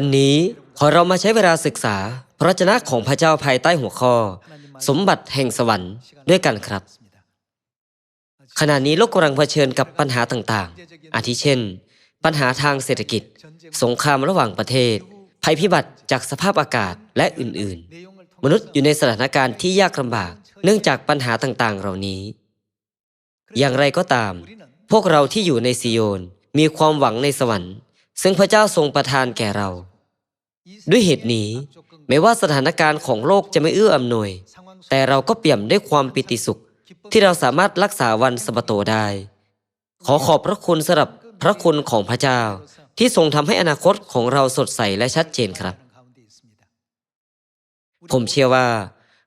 วันนี้ขอเรามาใช้เวลาศึกษา พระวจนะของพระเจ้าภายใต้หัวข้อ สมบัติแห่งสวรรค์ด้วยกันครับ ขณะนี้โลกกำลังเผชิญกับปัญหาต่างๆ อาทิเช่น ปัญหาทางเศรษฐกิจ สงครามระหว่างประเทศ ภัยพิบัติจากสภาพอากาศและอื่นๆ มนุษย์อยู่ในสถานการณ์ที่ยากลำบาก เนื่องจากปัญหาต่างๆ เหล่านี้ อย่างไรก็ตาม พวกเราที่อยู่ในซิโยนมีความหวังในสวรรค์ ซึ่งพระเจ้าทรงประทานแก่เรา ด้วยเหตุนี้แม้ว่าสถานการณ์ของโลกจะไม่เอื้ออำนวย แต่เราก็เปี่ยมด้วยความปิติสุข ที่เราสามารถรักษาวันสะบโตได้ ขอขอบพระคุณสำหรับพระคุณของพระเจ้า ที่ทรงทำให้อนาคตของเราสดใสและชัดเจนครับ ผมเชื่อว่า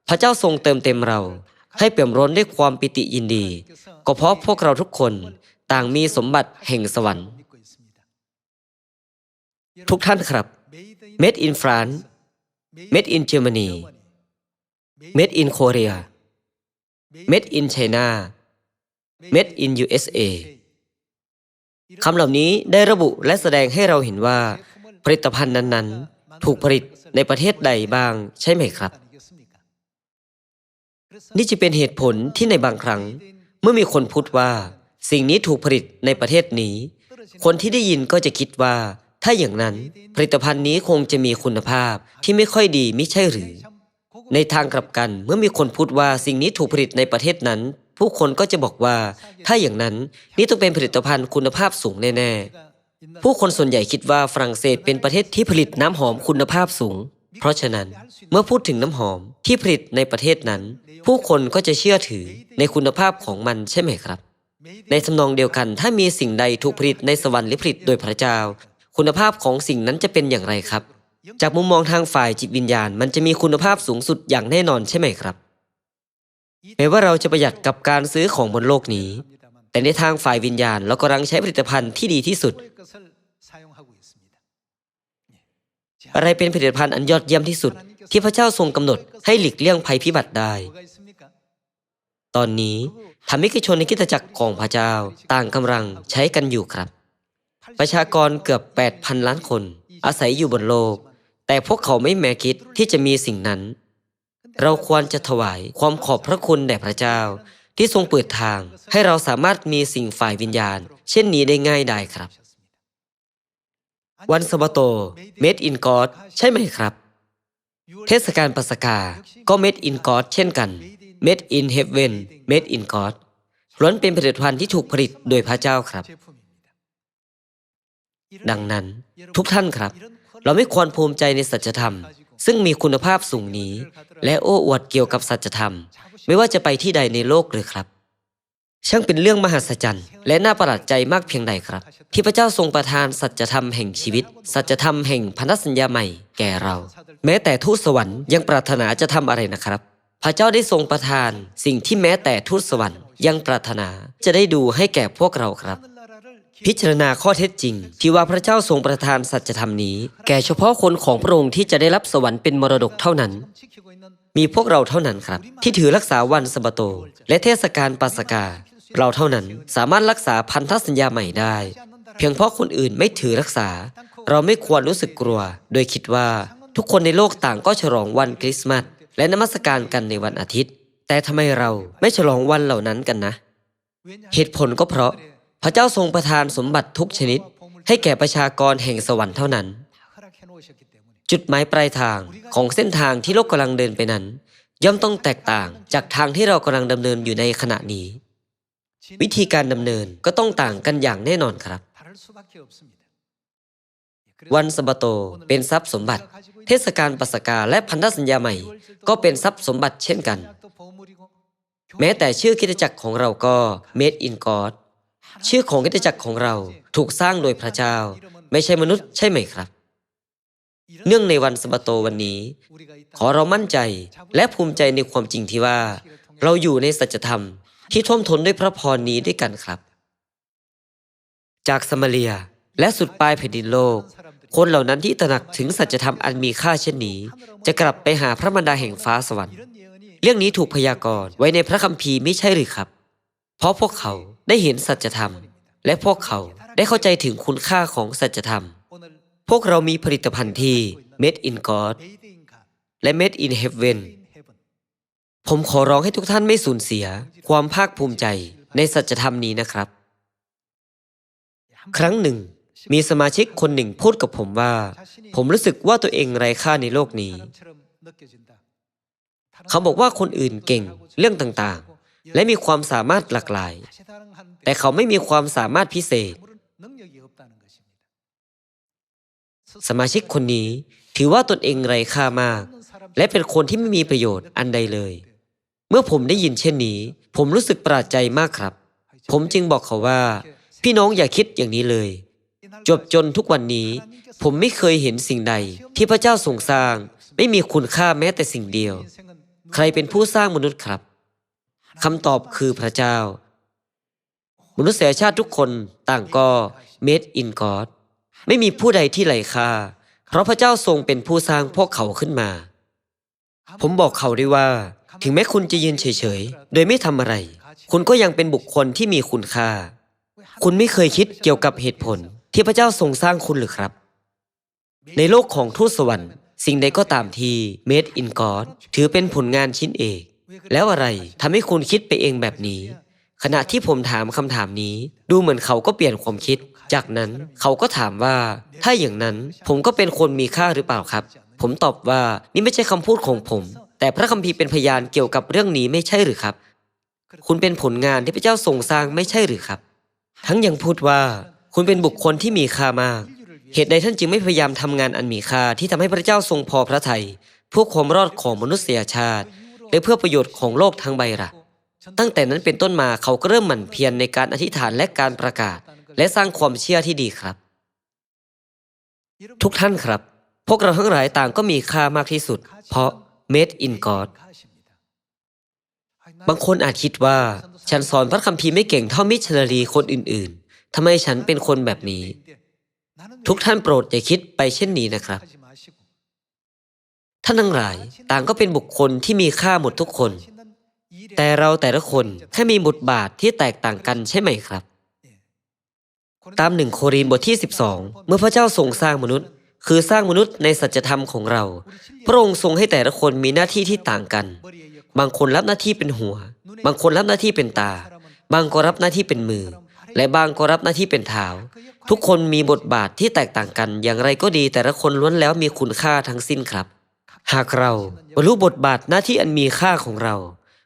พระเจ้าทรงเติมเต็มเรา ให้เปี่ยมร้นด้วยความปิติยินดี ก็เพราะพวกเราทุกคนต่างมีสมบัติแห่งสวรรค์ ทุกท่านครับ Made in France Made in Germany Made in Korea Made in China Made in USA คำเหล่านี้ได้ระบุและแสดงให้เราเห็นว่า ผลิตภัณฑ์นั้นๆ ถูกผลิตในประเทศใดบ้างใช่ไหมครับ นี่จะเป็นเหตุผลที่ในบางครั้ง เมื่อมีคนพูดว่า สิ่งนี้ถูกผลิตในประเทศนี้ คนที่ได้ยินก็จะคิดว่า ถ้าอย่างนั้นผลิตภัณฑ์นี้คงจะมีคุณภาพที่ไม่ค่อยดีมิใช่หรือ ในทางกลับกันเมื่อมีคนพูดว่าสิ่งนี้ถูกผลิตในประเทศนั้น ผู้คนก็จะบอกว่า ถ้าอย่างนั้นนี่ต้องเป็นผลิตภัณฑ์คุณภาพสูงแน่ๆ ผู้คนส่วนใหญ่คิดว่าฝรั่งเศสเป็นประเทศที่ผลิตน้ำหอมคุณภาพสูง เพราะฉะนั้นเมื่อพูดถึงน้ำหอมที่ผลิตในประเทศนั้น ผู้คนก็จะเชื่อถือในคุณภาพของมันใช่ไหมครับในทำนองเดียวกันถ้ามีสิ่งใดถูกผลิตในสวรรค์หรือผลิตโดยพระเจ้า คุณภาพของสิ่งนั้นจะเป็นอย่างไรครับ จากมุมมองทางฝ่ายจิตวิญญาณ มันจะมีคุณภาพสูงสุดอย่างแน่นอนใช่ไหมครับแม้ว่าเราจะประหยัดกับการซื้อของบนโลกนี้ แต่ในทางฝ่ายวิญญาณเรากำลังใช้ผลิตภัณฑ์ที่ดีที่สุด อะไรเป็นผลิตภัณฑ์อันยอดเยี่ยมที่สุด ที่พระเจ้าทรงกำหนดให้หลีกเลี่ยงภัยพิบัติได้ ตอนนี้ธรรมิกชนในคริสตจักรของพระเจ้าต่างกำลังใช้กันอยู่ครับ ประชากรเกือบ 8,000 ล้านคน อาศัยอยู่บนโลก แต่พวกเขาไม่แม้คิดที่จะมีสิ่งนั้น เราควรจะถวายความขอบพระคุณแด่พระเจ้า ที่ทรงเปิดทาง ให้เราสามารถมีสิ่งฝ่ายวิญญาณ เช่นนี้ได้ง่ายได้ครับ วันสะบโต Made in God ใช่ไหมครับ เทศกาลปัสกาก็ Made in God เช่นกัน Made in Heaven Made in God ล้วนเป็นผลิตภัณฑ์ที่ถูกผลิตโดยพระเจ้าครับ ดังนั้นทุกท่านครับ เราไม่ควรภูมิใจในสัจธรรม ซึ่งมีคุณภาพสูงนี้ และโอ้อวดเกี่ยวกับสัจธรรม ไม่ว่าจะไปที่ใดในโลกเลยครับ ช่างเป็นเรื่องมหัศจรรย์ และน่าประหลาดใจมากเพียงใดครับ ที่พระเจ้าทรงประทานสัจธรรมแห่งชีวิต สัจธรรมแห่งพันธสัญญาใหม่แก่เรา แม้แต่ทูตสวรรค์ยังปรารถนาจะทำอะไรนะครับ พระเจ้าได้ทรงประทานสิ่งที่แม้แต่ทูตสวรรค์ยังปรารถนาจะได้ดูให้แก่พวกเราครับ พิจารณาข้อเท็จจริง ที่ว่าพระเจ้าทรงประทานสัจธรรมนี้ แก่เฉพาะคนของพระองค์ที่จะได้รับสวรรค์เป็นมรดกเท่านั้น มีพวกเราเท่านั้นครับ ที่ถือรักษาวันสบโต และเทศกาลปัสกา เราเท่านั้นสามารถรักษาพันธสัญญาใหม่ได้ เพียงเพราะคนอื่นไม่ถือรักษา เราไม่ควรรู้สึกกลัว โดยคิดว่าทุกคนในโลกต่างก็ฉลองวันคริสต์มาสและนมัสการกันในวันอาทิตย์ แต่ทำไมเราไม่ฉลองวันเหล่านั้นกันนะ เหตุผลก็เพราะ พระเจ้าทรงประทานสมบัติทุกชนิด ให้แก่ประชากรแห่งสวรรค์เท่านั้น จุดหมายปลายทางของเส้นทางที่โลกกำลังเดินไปนั้น ย่อมต้องแตกต่างจากทางที่เรากำลังดำเนินอยู่ในขณะนี้ วิธีการดำเนินก็ต้องต่างกันอย่างแน่นอนครับ วันสะบโตเป็นทรัพย์สมบัติ เทศกาลปัสกาและพันธสัญญาใหม่ ก็เป็นทรัพย์สมบัติเช่นกัน แม้แต่ชื่อคริสตจักรของเราก็ Made in God ชื่อของคริสตจักรของเราถูกสร้างโดยพระเจ้า ไม่ใช่มนุษย์ใช่ไหมครับ เนื่องในวันสะบโตวันนี้ ขอเรามั่นใจและภูมิใจในความจริงที่ว่า เราอยู่ในสัจธรรมที่ท่วมท้นด้วยพระพรนี้ด้วยกันครับ จากสมาเรียและสุดปลายแผ่นดินโลก คนเหล่านั้นที่ตระหนักถึงสัจธรรมอันมีค่าเช่นนี้ จะกลับไปหาพระมารดาแห่งฟ้าสวรรค์ เรื่องนี้ถูกพยากรณ์ไว้ในพระคัมภีร์ไม่ใช่หรือครับ เพราะพวกเขา ได้เห็นสัจธรรม และพวกเขาได้เข้าใจถึงคุณค่าของสัจธรรม พวกเรามีผลิตภัณฑ์ที่ Made in God และ Made in Heaven ผมขอร้องให้ทุกท่านไม่สูญเสียความภาคภูมิใจในสัจธรรมนี้นะครับ ครั้งหนึ่ง มีสมาชิกคนหนึ่งพูดกับผมว่า ผมรู้สึกว่าตัวเองไร้ค่าในโลกนี้ เขาบอกว่าคนอื่นเก่งเรื่องต่างๆ และมีความสามารถหลากหลาย แต่เขาไม่มีความสามารถพิเศษ สมาชิกคนนี้ถือว่าตนเองไร้ค่ามาก และเป็นคนที่ไม่มีประโยชน์อันใดเลย เมื่อผมได้ยินเช่นนี้ ผมรู้สึกประหลาดใจมากครับ ผมจึงบอกเขาว่า พี่น้องอย่าคิดอย่างนี้เลย จบจนทุกวันนี้ ผมไม่เคยเห็นสิ่งใด ที่พระเจ้าทรงสร้าง ไม่มีคุณค่าแม้แต่สิ่งเดียว ใครเป็นผู้สร้างมนุษย์ครับคำตอบคือพระเจ้า มนุษยชาติทุกคนต่างก็ made in God ไม่มีผู้ใดที่ไร้ค่า เพราะพระเจ้าทรงเป็นผู้สร้างพวกเขาขึ้นมา ผมบอกเขาได้ว่า ถึงแม้คุณจะยืนเฉยๆ โดยไม่ทำอะไร คุณก็ยังเป็นบุคคลที่มีคุณค่า คุณไม่เคยคิดเกี่ยวกับเหตุผลที่พระเจ้าทรงสร้างคุณหรือครับ ในโลกของทูตสวรรค์สิ่งใดก็ตามที่ made in God ถือเป็นผลงานชิ้นเอก แล้วอะไรทำให้คุณคิดไปเองแบบนี้ ขณะที่ผมถามคำถามนี้ ดูเหมือนเขาก็เปลี่ยนความคิด จากนั้นเขาก็ถามว่า ถ้าอย่างนั้นผมก็เป็นคนมีค่าหรือเปล่าครับ ผมตอบว่านี่ไม่ใช่คำพูดของผม แต่พระคัมภีร์เป็นพยานเกี่ยวกับเรื่องนี้ไม่ใช่หรือครับ คุณเป็นผลงานที่พระเจ้าทรงสร้างไม่ใช่หรือครับ ทั้งยังพูดว่า คุณเป็นบุคคลที่มีค่ามาก เหตุใดท่านจึงไม่พยายามทำงานอันมีค่าที่ทำให้พระเจ้าทรงพอพระทัยเพื่อความรอดของมนุษยชาติ และเพื่อประโยชน์ของโลกทั้งใบละ่ะ ตั้งแต่นั้นเป็นต้นมาเขาก็เริ่มหมั่นเพียรในการอธิษฐานและการประกาศ และสร้างความเชื่อที่ดีครับ ทุกท่านครับ พวกเราทั้งหลายต่างก็มีค่ามากที่สุด เพราะ made in God บางคนอาจคิดว่า ฉันสอนพระคัมภีร์ไม่เก่งเท่ามิชชันนารีคนอื่นๆทำไมฉันเป็นคนแบบนี้ ทุกท่านโปรดอย่าคิดไปเช่นนี้นะครับ ท่านทั้งหลายต่างก็เป็นบุคคลที่มีค่าหมดทุกคน แต่เราแต่ละคนแค่มีบทบาทที่แตกต่างกันใช่ไหมครับ ตามหนึ่งโครินบทที่ 12 เมื่อพระเจ้าทรงสร้างมนุษย์ คือสร้างมนุษย์ในสัจธรรมของเรา พระองค์ทรงให้แต่ละคนมีหน้าที่ที่ต่างกัน บางคนรับหน้าที่เป็นหัว บางคนรับหน้าที่เป็นตา บางก็รับหน้าที่เป็นมือ และบางก็รับหน้าที่เป็นเท้า ทุกคนมีบทบาทที่แตกต่างกัน อย่างไรก็ดีแต่ละคนล้วนแล้วมีคุณค่าทั้งสิ้นครับ หากเราบรรลุบทบาทหน้าที่อันมีค่าของเรา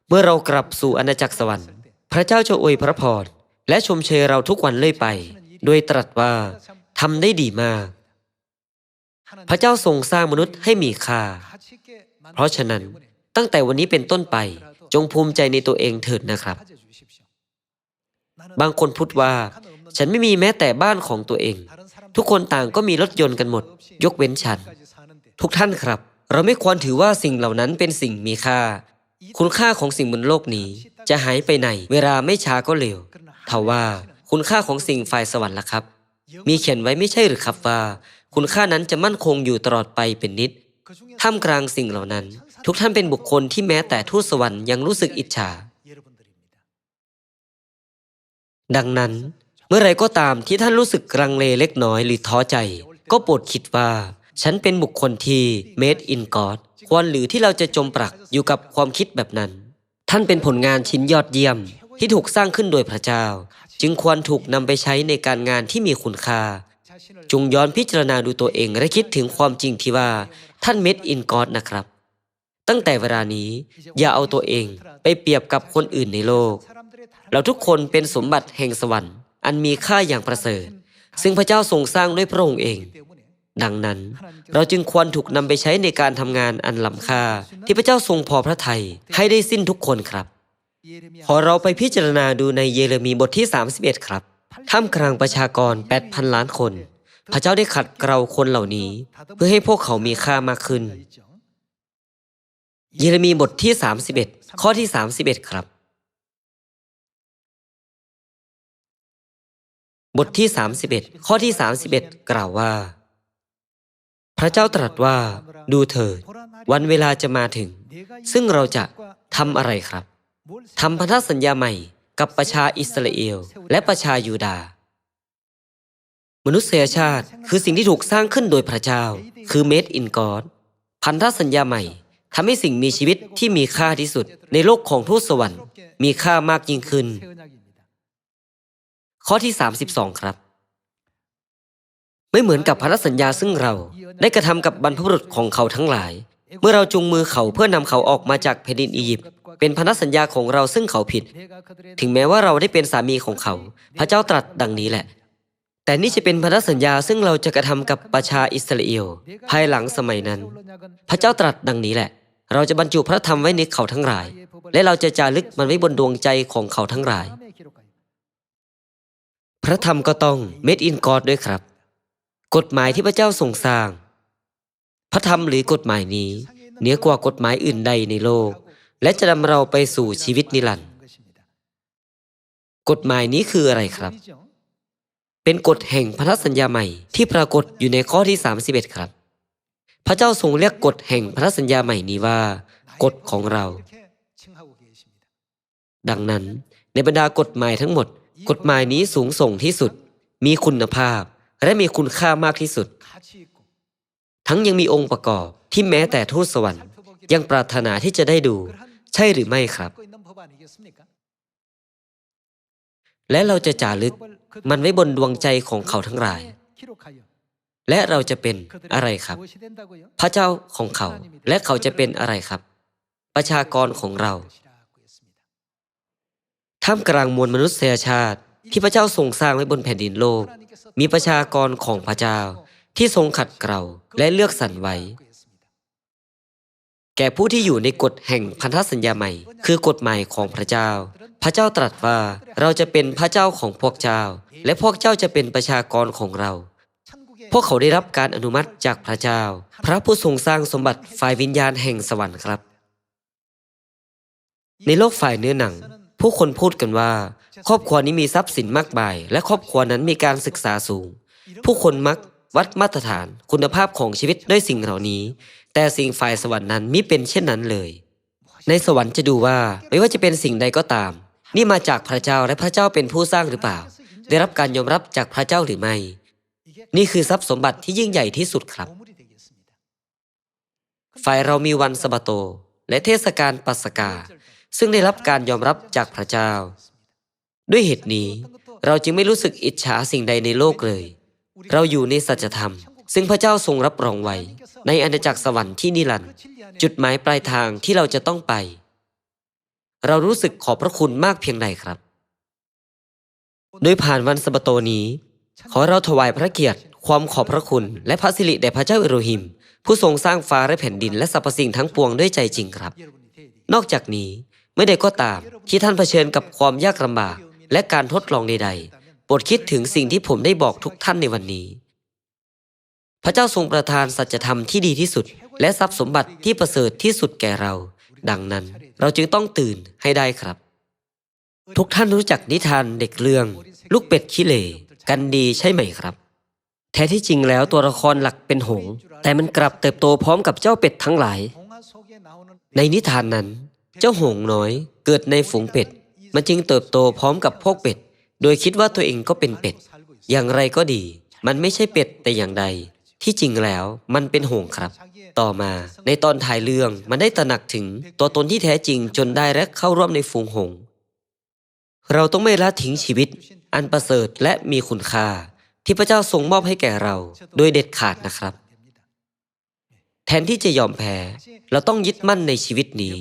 เมื่อเรากลับสู่อาณาจักรสวรรค์ พระเจ้าจะอวยพระพรและชมเชยเราทุกวันเรื่อยไปโดยตรัสว่าทำได้ดีมาก พระเจ้าทรงสร้างมนุษย์ให้มีค่า เพราะฉะนั้นตั้งแต่วันนี้เป็นต้นไปจงภูมิใจในตัวเองเถิดนะครับ บางคนพูดว่า ฉันไม่มีแม้แต่บ้านของตัวเอง ทุกคนต่างก็มีรถยนต์กันหมด ยกเว้นฉัน ทุกท่านครับ เราไม่ควรถือว่าสิ่งเหล่านั้นเป็นสิ่งมีค่า คุณค่าของสิ่งบนโลกนี้จะหายไปไหน เวลาไม่ช้าก็เร็วทว่าคุณค่าของสิ่งฝ่ายสวรรค์ล่ะครับ มีเขียนไว้ไม่ใช่หรือครับว่า คุณค่านั้นจะมั่นคงอยู่ตลอดไปเป็นนิดท่ามกลางสิ่งเหล่านั้น ทุกท่านเป็นบุคคลที่แม้แต่ทูตสวรรค์ยังรู้สึกอิจฉา ดังนั้น เมื่อไรก็ตามที่ท่านรู้สึกรังเลเล็กน้อยหรือท้อใจ ก็โปรดคิดว่า ฉันเป็นบุคคลที่ made in God ควรหรือที่เราจะจมปลักอยู่กับความคิดแบบนั้น ท่านเป็นผลงานชิ้นยอดเยี่ยมที่ถูกสร้างขึ้นโดยพระเจ้า จึงควรถูกนำไปใช้ในการงานที่มีคุณค่า จงย้อนพิจารณาดูตัวเองและคิดถึงความจริงที่ว่าท่าน made in God นะครับ ตั้งแต่เวลานี้อย่าเอาตัวเองไปเปรียบกับคนอื่นในโลก เราทุกคนเป็นสมบัติแห่งสวรรค์ อันมีค่าอย่างประเสริฐ ซึ่งพระเจ้าทรงสร้างด้วยพระองค์เอง ดังนั้น เราจึงควรถูกนำไปใช้ในการทำงานอันล้ำค่า ที่พระเจ้าทรงพอพระทัยให้ได้สิ้นทุกคนครับ ขอเราไปพิจารณาดูในเยเรมีบทที่ 31 ครับท่ามกลางประชากร 8,000 ล้านคน พระเจ้าได้ขัดเกลาคนเหล่านี้ เพื่อให้พวกเขามีค่ามากขึ้น เยเรมีบทที่ 31 ข้อที่ 31 ครับ บทที่ 31 ข้อที่ 31 กล่าวว่า พระเจ้าตรัสว่าดูเถิดวันเวลาจะมาถึง ซึ่งเราจะทำอะไรครับทำพันธสัญญาใหม่กับประชาอิสราเอล และประชายูดา มนุษยชาติคือสิ่งที่ถูกสร้างขึ้นโดยพระเจ้า คือ made in God พันธสัญญาใหม่ทำให้สิ่งมีชีวิตที่มีค่าที่สุด ในโลกของทูตสวรรค์ มีค่ามากยิ่งขึ้น ข้อที่ 32 ครับ ไม่เหมือนกับพันธสัญญาซึ่งเราได้กระทำกับบรรพบุรุษของเขาทั้งหลาย เมื่อเราจูงมือเขาเพื่อนำเขาออกมาจากแผ่นดินอียิปต์เป็นพันธสัญญาของเราซึ่งเขาผิด ถึงแม้ว่าเราได้เป็นสามีของเขา พระเจ้าตรัสดังนี้แหละ แต่นี่จะเป็นพันธสัญญาซึ่งเราจะกระทำกับประชาอิสราเอลภายหลังสมัยนั้น พระเจ้าตรัสดังนี้แหละ เราจะบรรจุพระธรรมไว้ในเขาทั้งหลาย และเราจะจารึกมันไว้บนดวงใจของเขาทั้งหลาย พระธรรมก็ต้องเม็ดอินกอดด้วยครับ กฎหมายที่พระเจ้าทรงสร้าง พระธรรมหรือกฎหมายนี้เหนือกว่ากฎหมายอื่นใดในโลก และจะนำเราไปสู่ชีวิตนิรันดร์กฎหมายนี้คืออะไรครับ เป็นกฎแห่งพันธสัญญาใหม่ที่ปรากฏอยู่ในข้อที่ 31 ครับ พระเจ้าทรงเรียกกฎแห่งพันธสัญญาใหม่นี้ว่ากฎของเรา ดังนั้นในบรรดากฎหมายทั้งหมด กฎหมายนี้สูงส่งที่สุด มีคุณภาพ และมีคุณค่ามากที่สุด ทั้งยังมีองค์ประกอบที่แม้แต่ทูตสวรรค์ ยังปรารถนาที่จะได้ดู ใช่หรือไม่ครับ และเราจะจารึกมันไว้บนดวงใจของเขาทั้งหลาย และเราจะเป็นอะไรครับ พระเจ้าของเขาและเขาจะเป็นอะไรครับ ประชากรของเราท่ามกลางมวลมนุษยชาติที่พระเจ้าทรงสร้างไว้บนแผ่นดินโลก มีประชากรของพระเจ้าที่ทรงขัดเกลาและเลือกสรรไว้ แก่ผู้ที่อยู่ในกฎแห่งพันธสัญญาใหม่ คือกฎใหม่ของพระเจ้า พระเจ้าตรัสว่าเราจะเป็นพระเจ้าของพวกเจ้า และพวกเจ้าจะเป็นประชากรของเรา พวกเขาได้รับการอนุมัติจากพระเจ้า พระผู้ทรงสร้างสมบัติฝ่ายวิญญาณแห่งสวรรค์ครับ ในโลกฝ่ายเนื้อหนัง ผู้คนพูดกันว่า ครอบครัวนี้มีทรัพย์สินมากมาย และครอบครัวนั้นมีการศึกษาสูง ผู้คนมักวัดมาตรฐานคุณภาพของชีวิตด้วยสิ่งเหล่านี้ แต่สิ่งฝ่ายสวรรค์นั้นมิเป็นเช่นนั้นเลย ในสวรรค์จะดูว่าไม่ว่าจะเป็นสิ่งใดก็ตาม นี่มาจากพระเจ้าและพระเจ้าเป็นผู้สร้างหรือเปล่า ได้รับการยอมรับจากพระเจ้าหรือไม่ นี่คือทรัพย์สมบัติที่ยิ่งใหญ่ที่สุดครับ ฝ่ายเรามีวันสะบาโต และเทศกาลปัสกา ซึ่งได้รับการยอมรับจากพระเจ้า ด้วยเหตุนี้ เราจึงไม่รู้สึกอิจฉาสิ่งใดในโลกเลย เราอยู่ในสัจธรรม ซึ่งพระเจ้าทรงรับรองไว้ ในอาณาจักรสวรรค์ที่นิรันด์จุดหมายปลายทางที่เราจะต้องไป เรารู้สึกขอบพระคุณมากเพียงใดครับ โดยผ่านวันสบโตนี้ ขอเราถวายพระเกียรติ ความขอบพระคุณ และพระสิริแด่พระเจ้าเอโรหิม ผู้ทรงสร้างฟ้าและแผ่นดินและสรรพสิ่งทั้งปวงด้วยใจจริงครับ นอกจากนี้ไม่ได้ก็ตามที่ท่านเผชิญกับความยากลำบาก และการทดลองใดๆโปรดคิดถึงสิ่งที่ผมได้บอกทุกท่านในวันนี้ พระเจ้าทรงประทานสัจธรรมที่ดีที่สุด และทรัพย์สมบัติที่ประเสริฐที่สุดแก่เรา ดังนั้น เราจึงต้องตื่นให้ได้ครับ ทุกท่านรู้จักนิทานเด็กเรื่อง ลูกเป็ดขี้เลร่กันดีใช่ไหมครับแท้ที่จริงแล้วตัวละครหลักเป็นหง แต่มันกลับเติบโตพร้อมกับเจ้าเป็ดทั้งหลาย ในนิทานนั้น เจ้าหงน้อยเกิดในฝูงเป็ด มันจึงเติบโตพร้อมกับพวกเป็ด โดยคิดว่าตัวเองก็เป็นเป็ด อย่างไรก็ดี มันไม่ใช่เป็ดแต่อย่างใด ที่จริงแล้วมันเป็นหงครับ ต่อมาในตอนถ่ายเรื่องมันได้ตระหนักถึงตัวตนที่แท้จริงจนได้และเข้าร่วมในฝูงหง เราต้องไม่ละทิ้งชีวิต อันประเสริฐและมีคุณค่า ที่พระเจ้าทรงมอบให้แก่เรา โดยเด็ดขาดนะครับแทนที่จะยอมแพ้ เราต้องยึดมั่นในชีวิตนี้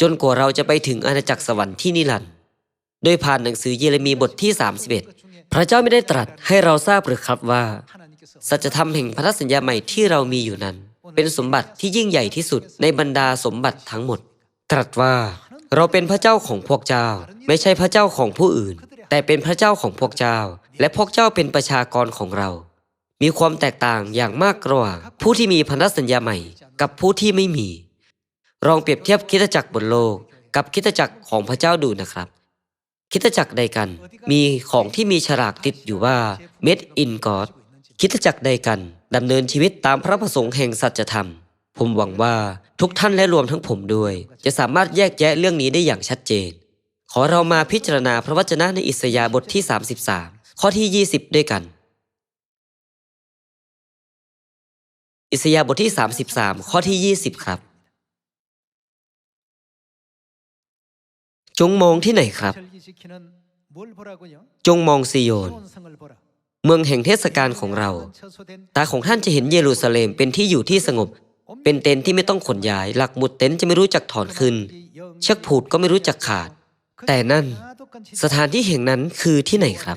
จนกว่าเราจะไปถึงอาณาจักรสวรรค์ที่นิรันดร์ โดยผ่านหนังสือเยเรมีบทที่ 31 พระเจ้าไม่ได้ตรัสให้เราทราบหรือครับว่า สัจธรรมแห่งพันธสัญญาใหม่ที่เรามีอยู่นั้น เป็นสมบัติที่ยิ่งใหญ่ที่สุดในบรรดาสมบัติทั้งหมด ตรัสว่าเราเป็นพระเจ้าของพวกเจ้า ไม่ใช่พระเจ้าของผู้อื่น แต่เป็นพระเจ้าของพวกเจ้า และพวกเจ้าเป็นประชากรของเรา มีความแตกต่างอย่างมากระหว่างผู้ที่มีพันธสัญญาใหม่กับผู้ที่ไม่มีลองเปรียบเทียบคิดจักรบนโลก กับคิดจักรของพระเจ้าดูนะครับ คิตจักรใดกัน มีของที่มีฉลากติดอยู่ว่า Made in God คิตจักรใดกันดำเนินชีวิตตามพระประสงค์แห่งสัจธรรม ผมหวังว่าทุกท่านและรวมทั้งผมด้วย จะสามารถแยกแยะเรื่องนี้ได้อย่างชัดเจน ขอเรามาพิจารณาพระวจนะในอิสยาห์บทที่ 33 ข้อที่ 20 ด้วยกัน อิสยาห์บทที่ 33 ข้อที่ 20 ครับ จงมองที่ไหนครับ จงมองซิโยน เมืองแห่งเทศกาลของเรา ตาของท่านจะเห็นเยรูซาเล็มเป็นที่อยู่ที่สงบ เป็นเต็นที่ไม่ต้องขนย้าย หลักหมุดเต็นจะไม่รู้จักถอนขึ้น เชือกผูดก็ไม่รู้จักขาด แต่นั่นสถานที่แห่งนั้นคือที่ไหนครับ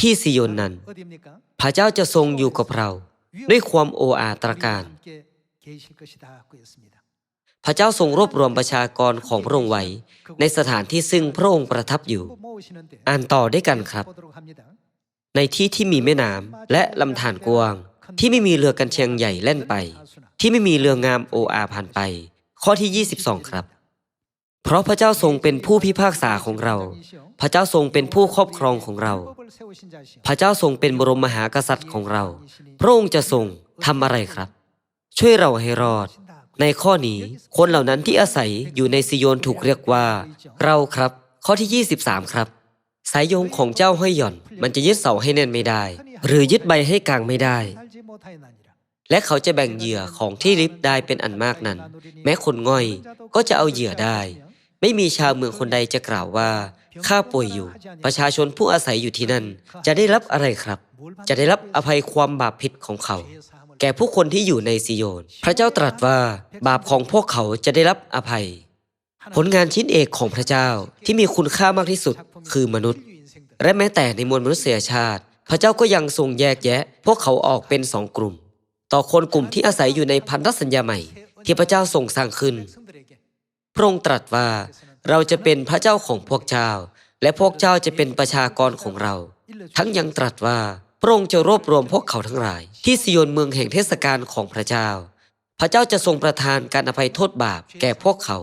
ที่ซิโยนนั้น พระเจ้าจะทรงอยู่กับเรา ด้วยความโออาตรการ พระเจ้าทรงรวบรวมประชากรของพระองค์ไว้ ในสถานที่ซึ่งพระองค์ประทับอยู่ อ่านต่อด้วยกันครับ ในที่ที่มีแม่น้ำและลำธารกว้าง ที่ไม่มีเรือกันเชียงใหญ่แล่นไป ที่ไม่มีเรืองามโออาผ่านไป ข้อที่ 22 ครับ เพราะพระเจ้าทรงเป็นผู้พิพากษาของเรา พระเจ้าทรงเป็นผู้ครอบครองของเรา พระเจ้าทรงเป็นบรมมหากษัตริย์ของเรา พระองค์จะทรงทำอะไรครับ ช่วยเราให้รอด ในข้อนี้ คนเหล่านั้นที่อาศัยอยู่ในซิโยนถูกเรียกว่า เราครับ ข้อที่ 23 ครับ สายโยงของเจ้าห้อยหย่อน มันจะยึดเสาให้แน่นไม่ได้ หรือยึดใบให้กลางไม่ได้ และเขาจะแบ่งเหยื่อของที่ริบได้เป็นอันมากนั้น แม้คนง่อยก็จะเอาเหยื่อได้ ไม่มีชาวเมืองคนใดจะกล่าวว่าข้าป่วยอยู่ ประชาชนผู้อาศัยอยู่ที่นั่น จะได้รับอะไรครับ จะได้รับอภัยความบาปผิดของเขา แก่ผู้คนที่อยู่ในซิโยน พระเจ้าตรัสว่าบาปของพวกเขาจะได้รับอภัย ผลงานชิ้นเอกของพระเจ้าที่มีคุณค่ามากที่สุดคือมนุษย์ และแม้แต่ในมวลมนุษยชาติ พระเจ้าก็ยังทรงแยกแยะ พวกเขาออกเป็นสองกลุ่ม ต่อคนกลุ่มที่อาศัยอยู่ในพันธสัญญาใหม่ ที่พระเจ้าทรงสร้างขึ้น พระองค์ตรัสว่าเราจะเป็นพระเจ้าของพวกเจ้า และพวกเจ้าจะเป็นประชากรของเรา ทั้งยังตรัสว่า พระองค์จะรวบรวมพวกเขาทั้งหลาย ที่ซิโยนเมืองแห่งเทศกาลของพระเจ้า พระเจ้าจะทรงประทานการอภัยโทษบาปแก่พวกเขา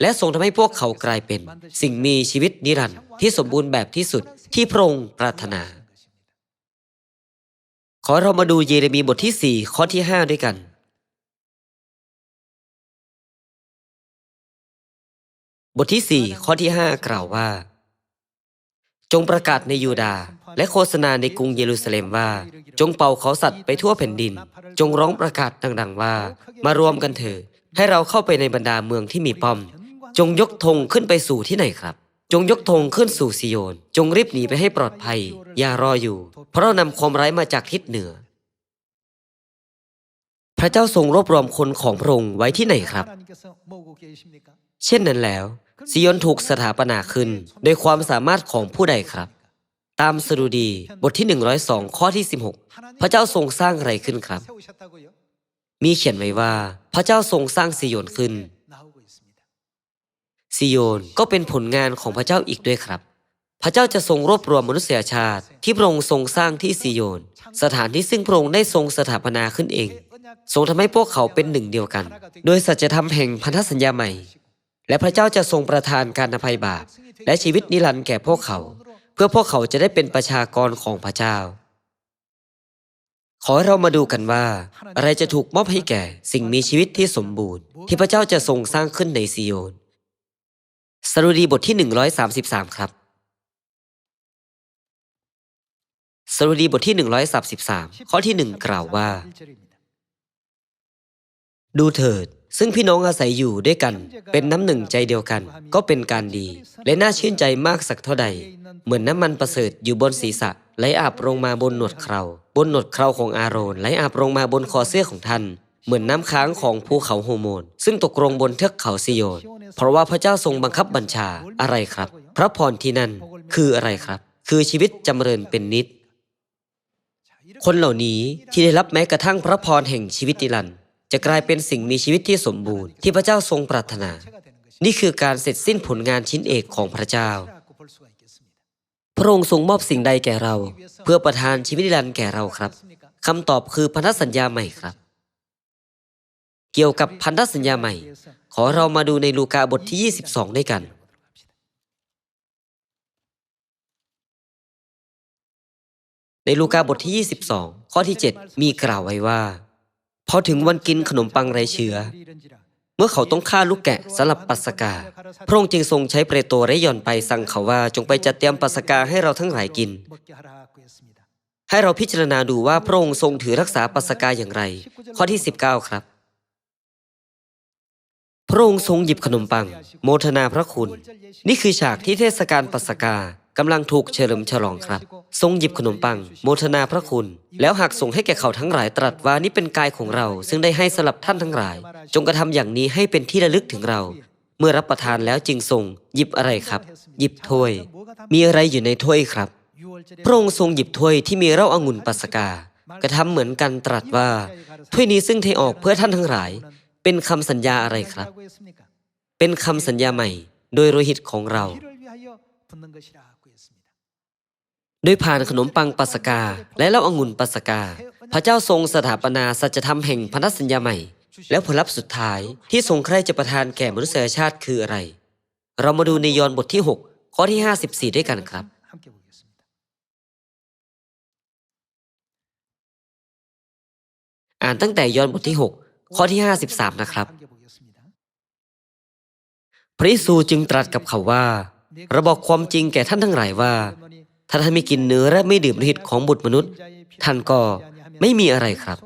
และทรงทำให้พวกเขากลายเป็น สิ่งมีชีวิตนิรันดร์ที่สมบูรณ์แบบที่สุดที่พระองค์ปรารถนา ขอเรามาดูเยเรมีบทที่ 4 ข้อที่ 5 ด้วยกันบทที่ 4 ข้อที่ 5 กล่าวว่า จงประกาศในยูดาห์และโฆษณาในกรุงเยรูซาเล็มว่า จงเป่าเขาสัตว์ไปทั่วแผ่นดิน จงร้องประกาศดังๆว่า มารวมกันเถอะให้เราเข้าไปในบรรดาเมืองที่มีป้อม จงยกธงขึ้นไปสู่ที่ไหนครับ จงยกธงขึ้นสู่ซิโยน จงรีบหนีไปให้ปลอดภัย อย่ารออยู่ เพราะเรานำความร้ายมาจากทิศเหนือ พระเจ้าทรงรวบรวมคนของพระองค์ไว้ที่ไหนครับ เช่นนั้นแล้ว ซิยอนถูกสถาปนาขึ้น โดยความสามารถของผู้ใดครับ ตามสดุดีบทที่ 102 ข้อที่ 16 พระเจ้าทรงสร้างอะไรขึ้นครับ มีเขียนไว้ว่า พระเจ้าทรงสร้างซิยอนขึ้นซิโยนก็เป็นผลงานของพระเจ้าอีกด้วยครับ พระเจ้าจะทรงรวบรวมมนุษยชาติ ที่พระองค์ทรงสร้างที่ซิโยน สถานที่ซึ่งพระองค์ได้ทรงสถาปนาขึ้นเอง ทรงทำให้พวกเขาเป็นหนึ่งเดียวกัน โดยสัจธรรมแห่งพันธสัญญาใหม่ และพระเจ้าจะทรงประทานการอภัยบาป และชีวิตนิรันดร์แก่พวกเขา เพื่อพวกเขาจะได้เป็นประชากรของพระเจ้า ขอเรามาดูกันว่า อะไรจะถูกมอบให้แก่สิ่งมีชีวิตที่สมบูรณ์ ที่พระเจ้าจะทรงสร้างขึ้นในซีโยนสรุดีบทที่ 133 ครับสรุดีบทที่ 133 ข้อที่หนึ่งกล่าวว่า ดูเถิด ซึ่งพี่น้องอาศัยอยู่ด้วยกัน เป็นน้ำหนึ่งใจเดียวกัน ก็เป็นการดี และน่าชื่นใจมากสักเท่าใด เหมือนน้ำมันประเสริฐอยู่บนศีรษะไหลอาบลงมาบนหนวดเคราบนหนวดเคราของอาโรนไหลอาบลงมาบนคอเสื้อของท่าน เหมือนน้ำค้างของภูเขาโฮโมน ซึ่งตกลงบนเทือกเขาซิโยนเพราะว่าพระเจ้าทรงบังคับบัญชาอะไรครับ พระพรที่นั่นคืออะไรครับ คือชีวิตจำเริญเป็นนิด คนเหล่านี้ที่ได้รับแม้กระทั่งพระพรแห่งชีวิตนิรันดร์ จะกลายเป็นสิ่งมีชีวิตที่สมบูรณ์ที่พระเจ้าทรงปรารถนา นี่คือการเสร็จสิ้นผลงานชิ้นเอกของพระเจ้า พระองค์ทรงมอบสิ่งใดแก่เรา เพื่อประทานชีวิตนิรันดร์แก่เราครับคำตอบคือพันธสัญญาใหม่ครับ เกี่ยวกับพันธสัญญาใหม่ ขอเรามาดูในลูกาบทที่ 22 ด้วยกันในลูกาบทที่ 22 ข้อที่ 7 มีกล่าวไว้ว่า พอถึงวันกินขนมปังไรเชื้อ เมื่อเขาต้องฆ่าลูกแกะสลับปัสกา พระองค์จึงทรงใช้เปรโตแไรยอนไปสั่งเขาว่าจงไปจัดเตรียมปัสกาให้เราทั้งหลายกิน ให้เราพิจารณาดูว่าพระองค์ทรงถือรักษาปัสกาอย่างไร ข้อที่ 19 ครับ พระองค์ทรงหยิบขนมปัง โมทนาพระคุณ นี่คือฉากที่เทศกาลปัสกา กำลังถูกเฉลิมฉลองครับ ทรงหยิบขนมปัง โมทนาพระคุณ แล้วหากส่งให้แก่เขาทั้งหลายตรัสว่านี่เป็นกายของเรา ซึ่งได้ให้สำหรับท่านทั้งหลาย จงกระทำอย่างนี้ให้เป็นที่ระลึกถึงเรา เมื่อรับประทานแล้วจึงทรงหยิบอะไรครับ หยิบถ้วย มีอะไรอยู่ในถ้วยครับพระองค์ทรงหยิบถ้วยที่มีเหล้าองุ่นปัสกากระทำเหมือนกันตรัสว่าถ้วยนี้ซึ่งเทออกเพื่อท่านทั้งหลาย เป็นคำสัญญาอะไรครับ เป็นคำสัญญาใหม่ โดยโลหิตของเรา โดยผ่านขนมปังปัสกา และเหล้าองุ่นปัสกา พระเจ้าทรงสถาปนาสัจธรรมแห่งพันธสัญญาใหม่ แล้วผลลัพธ์สุดท้ายที่ทรงใคร่จะประทานแก่มนุษยชาติคืออะไร เรามาดูในยอห์นบทที่ 6 ข้อที่ 54 ด้วยกันครับ อ่านตั้งแต่ยอห์นบทที่ 6 ข้อที่ 53 นะครับ พระเยซูจึงตรัสกับเขาว่าเราบอกความจริงแก่ท่านทั้งหลายว่า ถ้าท่านไม่กินเนื้อและไม่ดื่มโลหิตของบุตรมนุษย์ ท่านก็ไม่มีอะไรครับ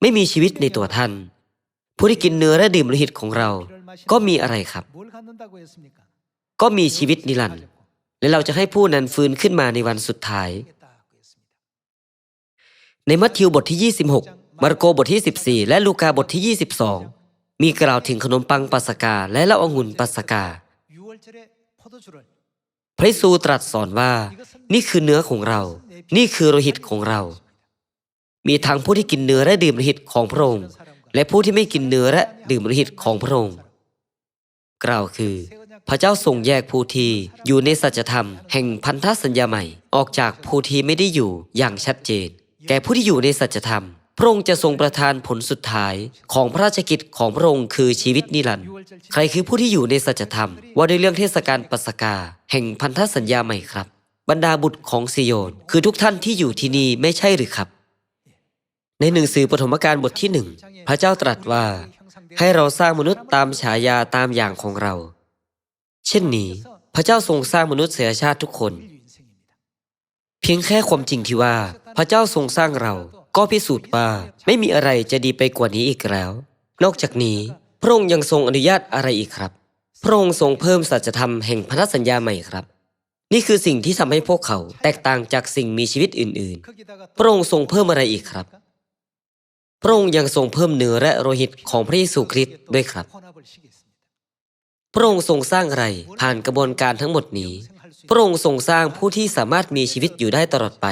ไม่มีชีวิตในตัวท่าน ผู้ที่กินเนื้อและดื่มโลหิตของเรา ก็มีอะไรครับ ก็มีชีวิตนิรันดร์และเราจะให้ผู้นั้นฟื้นขึ้นมาในวันสุดท้าย ในมัทธิวบทที่ 26 มาระโกบทที่ 14 และลูกาบทที่ 22 มีกล่าวถึงขนมปังปัสกาและเหล้าองุ่นปัสกา พระเยซูตรัสสอนว่า นี่คือเนื้อของเรา นี่คือโลหิตของเรา มีทั้งผู้ที่กินเนื้อและดื่มโลหิตของพระองค์ และผู้ที่ไม่กินเนื้อและดื่มโลหิตของพระองค์ กล่าวคือ พระเจ้าทรงแยกผู้ที่อยู่ในสัจธรรม แห่งพันธสัญญาใหม่ออกจากผู้ที่ไม่ได้อยู่อย่างชัดเจน แก่ผู้ที่อยู่ในสัจธรรม พระองค์จะทรงประทานผลสุดท้ายของพระราชกิจของพระองค์คือชีวิตนิรันดร์ใครคือผู้ที่อยู่ในสัจธรรม ว่าด้วยเรื่องเทศกาลปัสกา แห่งพันธสัญญาใหม่ครับ บรรดาบุตรของซิโยน คือทุกท่านที่อยู่ที่นี่ไม่ใช่หรือครับ ในหนังสือปฐมกาลบทที่หนึ่งพระเจ้าตรัสว่า ให้เราสร้างมนุษย์ตามฉายาตามอย่างของเรา เช่นนี้ พระเจ้าทรงสร้างมนุษยชาติทุกคน เพียงแค่ความจริงที่ว่าพระเจ้าทรงสร้างเรา ก็พิสูจน์ว่าไม่มีอะไรจะดีไปกว่านี้อีกแล้ว นอกจากนี้ พระองค์ยังทรงอนุญาตอะไรอีกครับ พระองค์ทรงเพิ่มสัจธรรมแห่งพันธสัญญาใหม่ครับ นี่คือสิ่งที่ทำให้พวกเขาแตกต่างจากสิ่งมีชีวิตอื่น ๆ พระองค์ทรงเพิ่มอะไรอีกครับพระองค์ยังทรงเพิ่มเนื้อและโลหิตของพระเยซูคริสต์ด้วยครับ พระองค์ทรงสร้างอะไรผ่านกระบวนการทั้งหมดนี้ พระองค์ทรงสร้างผู้ที่สามารถมีชีวิตอยู่ได้ตลอดไป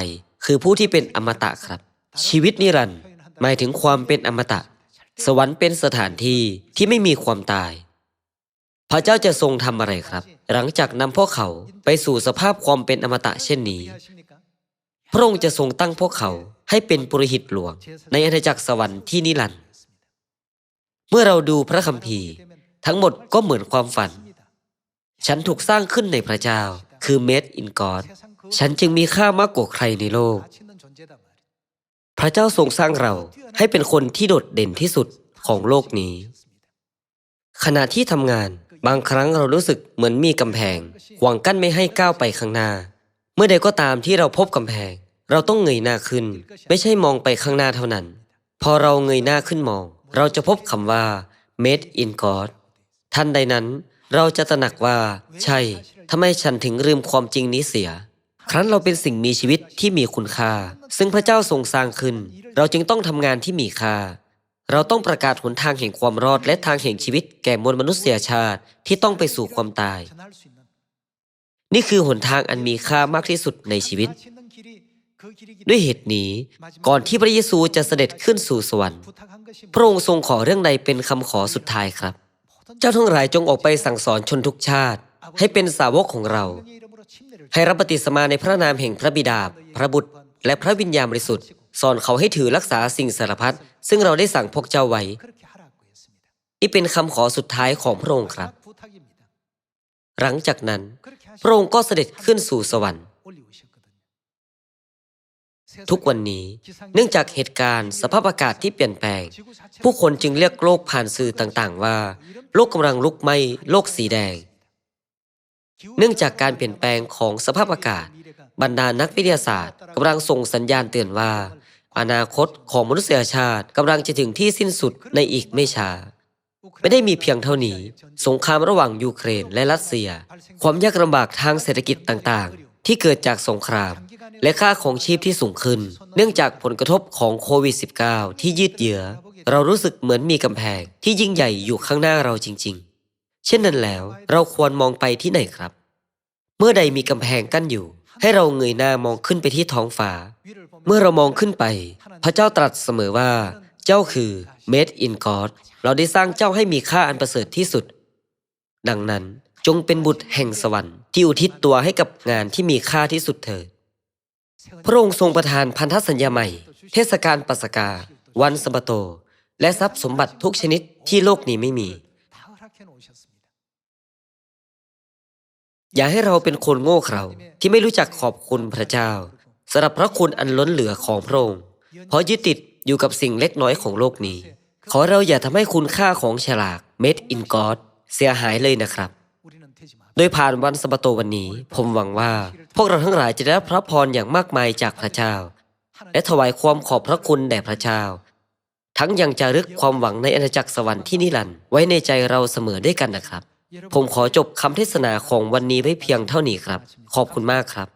คือผู้ที่เป็นอมตะครับ ชีวิตนิรันดร์หมายถึงความเป็นอมตะ สวรรค์เป็นสถานที่ที่ไม่มีความตาย พระเจ้าจะทรงทำอะไรครับ หลังจากนำพวกเขาไปสู่สภาพความเป็นอมตะเช่นนี้ พระองค์จะทรงตั้งพวกเขาให้เป็นปุโรหิตหลวง ในอาณาจักรสวรรค์ที่นิรันดร์เมื่อเราดูพระคัมภีร์ ทั้งหมดก็เหมือนความฝัน ฉันถูกสร้างขึ้นในพระเจ้า คือ made in God ฉันจึงมีค่ามากกว่าใครในโลก พระเจ้าทรงสร้างเราให้เป็นคนที่โดดเด่นที่สุดของโลกนี้ ขณะที่ทำงานบางครั้งเรารู้สึกเหมือนมีกำแพงขวางกั้นไม่ให้ก้าวไปข้างหน้า เมื่อใดก็ตามที่เราพบกำแพง เราต้องเงยหน้าขึ้น ไม่ใช่มองไปข้างหน้าเท่านั้น พอเราเงยหน้าขึ้นมอง เราจะพบคำว่า made in God ทันใดนั้น เราจะตระหนักว่า ใช่ทำไมฉันถึงลืมความจริงนี้เสีย ครั้นเราเป็นสิ่งมีชีวิตที่มีคุณค่า ซึ่งพระเจ้าทรงสร้างขึ้น เราจึงต้องทำงานที่มีค่า เราต้องประกาศหนทางแห่งความรอดและทางแห่งชีวิตแก่มวลมนุษยชาติที่ต้องไปสู่ความตาย นี่คือหนทางอันมีค่ามากที่สุดในชีวิต ด้วยเหตุนี้ ก่อนที่พระเยซูจะเสด็จขึ้นสู่สวรรค์ พระองค์ทรงขอเรื่องใดเป็นคำขอสุดท้ายครับ เจ้าทั้งหลายจงออกไปสั่งสอนชนทุกชาติ ให้เป็นสาวกของเรา ให้รับปฏิสมาในพระนามแห่งพระบิดา พระบุตร และพระวิญญาณบริสุทธิ์ สอนเขาให้ถือรักษาสิ่งสารพัดซึ่งเราได้สั่งพวกเจ้าไว้ นี่เป็นคำขอสุดท้ายของพระองค์ครับ หลังจากนั้น พระองค์ก็เสด็จขึ้นสู่สวรรค์ทุกวันนี้เนื่องจากเหตุการณ์สภาพอากาศที่เปลี่ยนแปลง ผู้คนจึงเรียกโลกผ่านสื่อต่างๆ ว่า โลกกำลังลุกไหม้โลกสีแดง เนื่องจากการเปลี่ยนแปลงของสภาพอากาศ บรรดานักวิทยาศาสตร์กำลังส่งสัญญาณเตือนว่า อนาคตของมนุษยชาติกำลังจะถึงที่สิ้นสุดในอีกไม่ช้า ไม่ได้มีเพียงเท่านี้ สงครามระหว่างยูเครนและรัสเซีย ความยากลำบากทางเศรษฐกิจต่างๆ ที่เกิดจากสงคราม และค่าของชีพที่สูงขึ้น เนื่องจากผลกระทบของโควิด -19 ที่ยืดเยื้อ เรารู้สึกเหมือนมีกำแพงที่ยิ่งใหญ่อยู่ข้างหน้าเราจริง ๆ เช่นนั้นแล้วเราควรมองไปที่ไหนครับ เมื่อใดมีกำแพงกั้นอยู่ ให้เราเงยหน้ามองขึ้นไปที่ท้องฟ้า เมื่อเรามองขึ้นไป พระเจ้าตรัสเสมอว่า เจ้าคือ made in God เราได้สร้างเจ้าให้มีค่าอันประเสริฐที่สุด ดังนั้นจงเป็นบุตรแห่งสวรรค์ที่อุทิศตัวให้กับงานที่มีค่าที่สุดเถิดพระองค์ทรงประทานพันธสัญญาใหม่ เทศกาลปัสกา วันสะบาโต และทรัพย์สมบัติทุกชนิดที่โลกนี้ไม่มี อย่าให้เราเป็นคนโง่เขลาที่ไม่รู้จักขอบคุณพระเจ้าสำหรับพระคุณอันล้นเหลือของพระองค์เพราะยึดติดอยู่กับสิ่งเล็กน้อยของโลกนี้ ขอเราอย่าทำให้คุณค่าของฉลาก Made in God เสียหายเลยนะครับ โดยผ่านวันสะบโตวันนี้ ผมหวังว่า พวกเราทั้งหลายจะได้รับพระพรอย่างมากมายจากพระเจ้า และถวายความขอบพระคุณแด่พระเจ้า ทั้งยังจะรึกความหวังในอาณาจักรสวรรค์ที่นิรันดร์ไว้ในใจเราเสมอด้วยกันนะครับ ผมขอจบคำเทศนาของวันนี้ไว้เพียงเท่านี้ครับ ขอบคุณมากครับ